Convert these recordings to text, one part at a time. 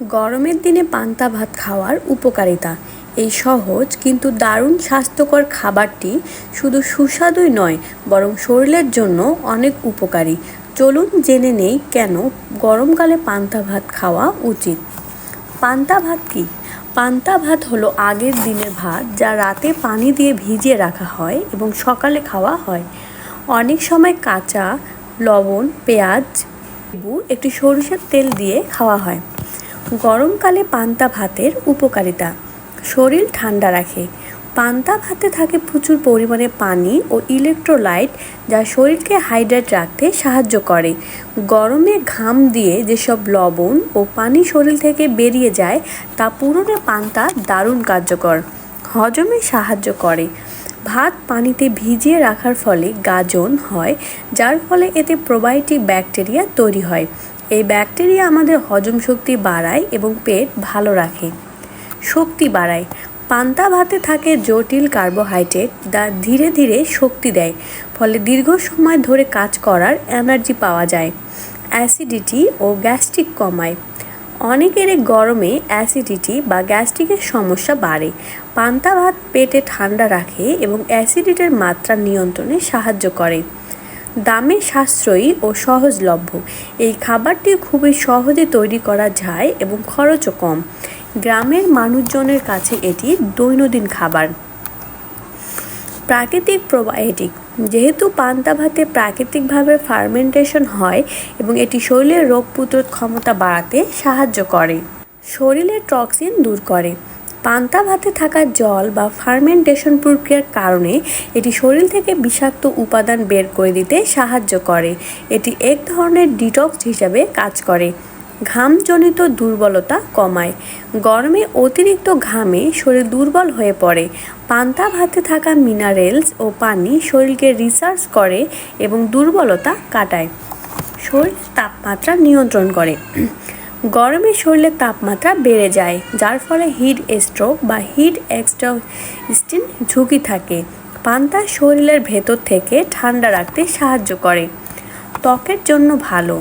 গরমের দিনে পান্তা ভাত খাওয়ার উপকারিতা। এই সহজ কিন্তু দারুণ স্বাস্থ্যকর খাবারটি শুধু সুস্বাদুই নয়, বরং শরীরের জন্য অনেক উপকারী। চলুন জেনে নেই কেন গরমকালে পান্তা ভাত খাওয়া উচিত। পান্তা ভাত কী? পান্তা ভাত হলো আগের দিনের ভাত যা রাতে পানি দিয়ে ভিজিয়ে রাখা হয় এবং সকালে খাওয়া হয়। অনেক সময় কাঁচা, লবণ, পেঁয়াজ একটু সরিষার তেল দিয়ে খাওয়া হয়। গরমকালে পান্তা ভাতের উপকারিতা। শরীর ঠান্ডা রাখে। পান্তা ভাতে থাকে প্রচুর পরিমাণে পানি ও ইলেকট্রোলাইট যা শরীরকে হাইড্রেট রাখতে সাহায্য করে। গরমে ঘাম দিয়ে যেসব লবণ ও পানি শরীর থেকে বেরিয়ে যায়, তা পুরনো পান্তা দারুণ কার্যকর, হজমে সাহায্য করে। ভাত পানিতে ভিজিয়ে রাখার ফলে গাজন হয়, যার ফলে এতে প্রোবায়োটিক ব্যাকটেরিয়া তৈরি হয়। এই ব্যাকটেরিয়া আমাদের হজম শক্তি বাড়ায় এবং পেট ভালো রাখে। শক্তি বাড়ায়। পান্তা ভাতে থাকে জটিল কার্বোহাইড্রেট যা ধীরে ধীরে শক্তি দেয়, ফলে দীর্ঘ সময় ধরে কাজ করার এনার্জি পাওয়া যায়, অ্যাসিডিটি ও গ্যাস্ট্রিক কমায়। অনেকের গরমে অ্যাসিডিটি বা গ্যাস্ট্রিকের সমস্যা বাড়ে। পান্তা ভাত পেটে ঠান্ডা রাখে এবং অ্যাসিডিটির মাত্রা নিয়ন্ত্রণে সাহায্য করে। দামে, সাশ্রয়ী ও সহজলভ্য। এই খাবারটি খুবই সহজে তৈরি করা যায় এবং খরচও কম। গ্রামের মানুষজনের কাছে এটি দৈনন্দিন খাবার। প্রাকৃতিক প্রোবায়োটিক। যেহেতু পান্তা ভাতে প্রাকৃতিকভাবে ফার্মেন্টেশন হয় এবং এটি শরীরের রোগ প্রতিরোধ ক্ষমতা বাড়াতে সাহায্য করে। শরীরের টক্সিন দূর করে। পান্তা ভাতে থাকা জল বা ফার্মেন্টেশন প্রক্রিয়ার কারণে এটি শরীর থেকে বিষাক্ত উপাদান বের করে দিতে সাহায্য করে। এটি এক ধরনের ডিটক্স হিসাবে কাজ করে। ঘামজনিত দুর্বলতা কমায়। গরমে অতিরিক্ত ঘামে শরীর দুর্বল হয়ে পড়ে। পান্তা ভাতে থাকা মিনারেলস ও পানি শরীরকে রিসার্চ করে এবং দুর্বলতা কাটায়। শরীর তাপমাত্রা নিয়ন্ত্রণ করে। গরমে শরীরের তাপমাত্রা বেড়ে যায়, যার ফলে হিট স্ট্রোক বা হিট এক্সট্রিন ঝুঁকি থাকে। পান্তা শরীরের ভেতর থেকে ঠান্ডা রাখতে সাহায্য করে। ত্বকের জন্য ভালো।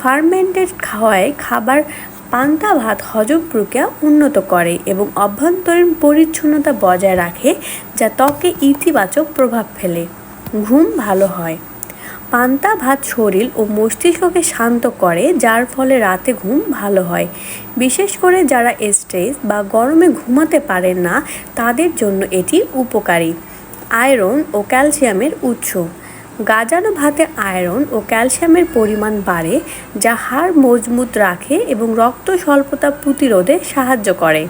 ফার্মেন্টেড খাওয়ায় খাবার পান্তা ভাত হজম প্রক্রিয়া উন্নত করে এবং অভ্যন্তরীণ পরিচ্ছন্নতা বজায় রাখে, যা ত্বকে ইতিবাচক প্রভাব ফেলে। ঘুম ভালো হয়। পান্তা, ভাত, শরীর ও মস্তিষ্ককে শান্ত করে, যার ফলে রাতে ঘুম ভালো হয়। বিশেষ করে যারা স্ট্রেস বা গরমে ঘুমাতে পারেন না, তাদের জন্য এটি উপকারী। আয়রন ও ক্যালসিয়ামের উৎস। গাজানো ভাতে আয়রন ও ক্যালসিয়ামের পরিমাণ বাড়ে, যা হাড় মজবুত রাখে এবং রক্ত স্বল্পতা প্রতিরোধে সাহায্য করে।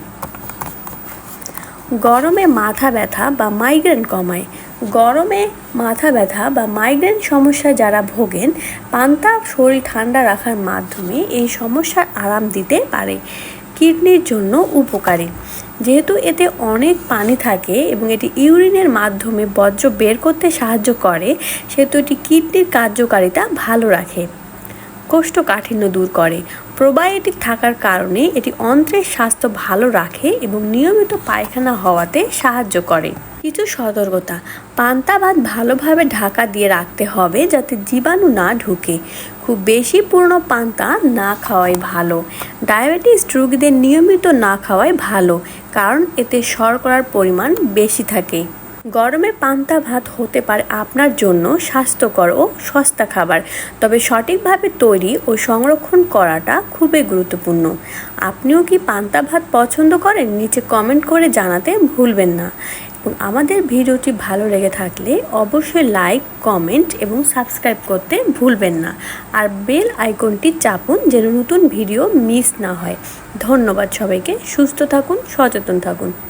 গরমে মাথা ব্যথা বা মাইগ্রেন কমায়। গরমে মাথা ব্যথা বা মাইগ্রেন সমস্যায় যারা ভোগেন, পান্তা শরীর ঠান্ডা রাখার মাধ্যমে এই সমস্যার আরাম দিতে পারে। কিডনির জন্য উপকারী। যেহেতু এতে অনেক পানি থাকে এবং এটি ইউরিনের মাধ্যমে বর্জ্য বের করতে সাহায্য করে, সেহেতু এটি কিডনির কার্যকারিতা ভালো রাখে। কোষ্ঠকাঠিন্য দূর করে। প্রোবায়োটিক থাকার কারণে এটি অন্ত্রের স্বাস্থ্য ভালো রাখে এবং নিয়মিত পায়খানা হওয়াতে সাহায্য করে। কিছু সতর্কতা, পান্তা ভাত ভালোভাবে ঢাকা দিয়ে রাখতে হবে যাতে জীবাণু না ঢুকে। খুব বেশি পুরনো পান্তা না খাওয়াই ভালো। ডায়াবেটিস রোগীদের নিয়মিত না খাওয়াই ভালো, কারণ এতে শর্করার পরিমাণ বেশি থাকে। গরমে পান্তা ভাত হতে পারে আপনার জন্য স্বাস্থ্যকর ও সস্তা খাবার। তবে সঠিকভাবে তৈরি ও সংরক্ষণ করাটা খুবই গুরুত্বপূর্ণ। আপনিও কি পান্তা ভাত পছন্দ করেন? নিচে কমেন্ট করে জানাতে ভুলবেন না। এবং আমাদের ভিডিওটি ভালো লেগে থাকলে অবশ্যই লাইক কমেন্ট এবং সাবস্ক্রাইব করতে ভুলবেন না। আর বেল আইকনটি চাপুন যেন নতুন ভিডিও মিস না হয়। ধন্যবাদ সবাইকে। সুস্থ থাকুন, সচেতন থাকুন।